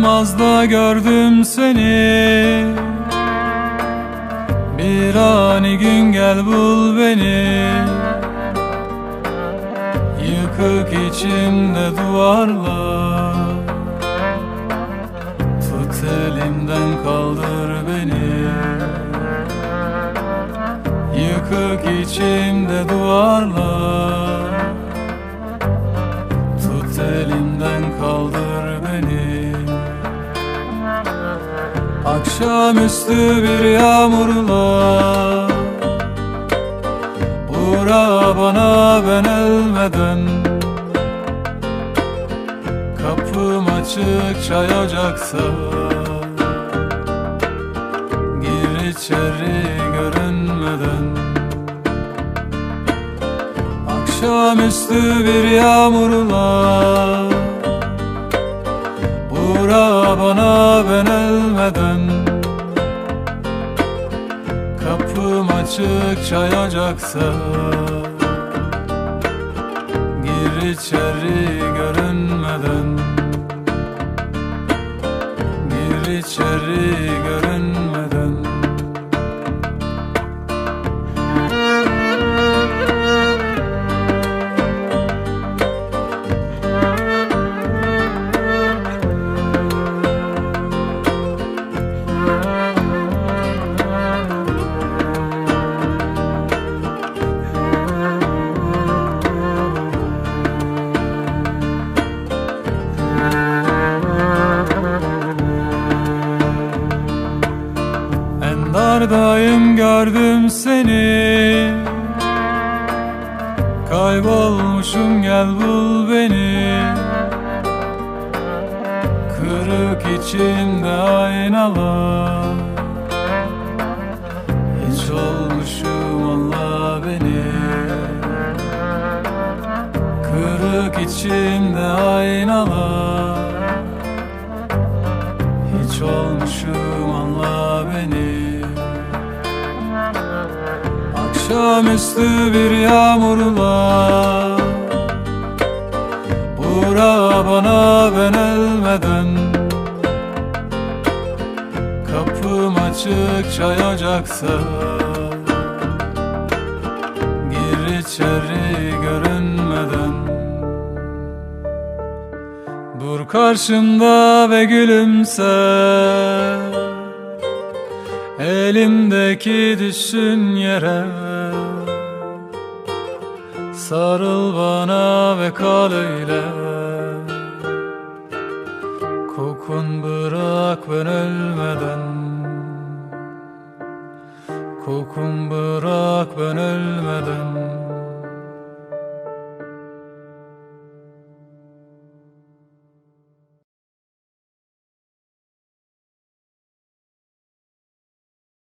Olmaz da gördüm seni. Bir ani gün gel bul beni. Yıkık içimde duvarlar. Tut elimden kaldır beni. Yıkık içimde duvarlar Akşamüstü bir yağmurla. Uğra bana ben ölmeden. Kapım açık çay ocaksa Gir içeri görünmeden. Akşamüstü bir yağmurla. Uğra bana ben ölmeden Kapım açık çay ocaksa Gir içeri görünmeden. Gir içeri görünmeden En dardayım gördüm seni. Kaybolmuşum gel bul beni. Kırık içimde aynalar. Hiç olmuşum anla beni. Kırık içimde aynalar. Hiç olmuşum Akşamüstü bir yağmurla. Uğra bana ben ölmeden Kapım açık çay ocaksa Gir içeri görünmeden. Dur karşımda ve gülümse Elimdeki düşün yere Sarıl bana ve kal öyle Kokun bırak ben ölmeden. Kokun bırak ben ölmeden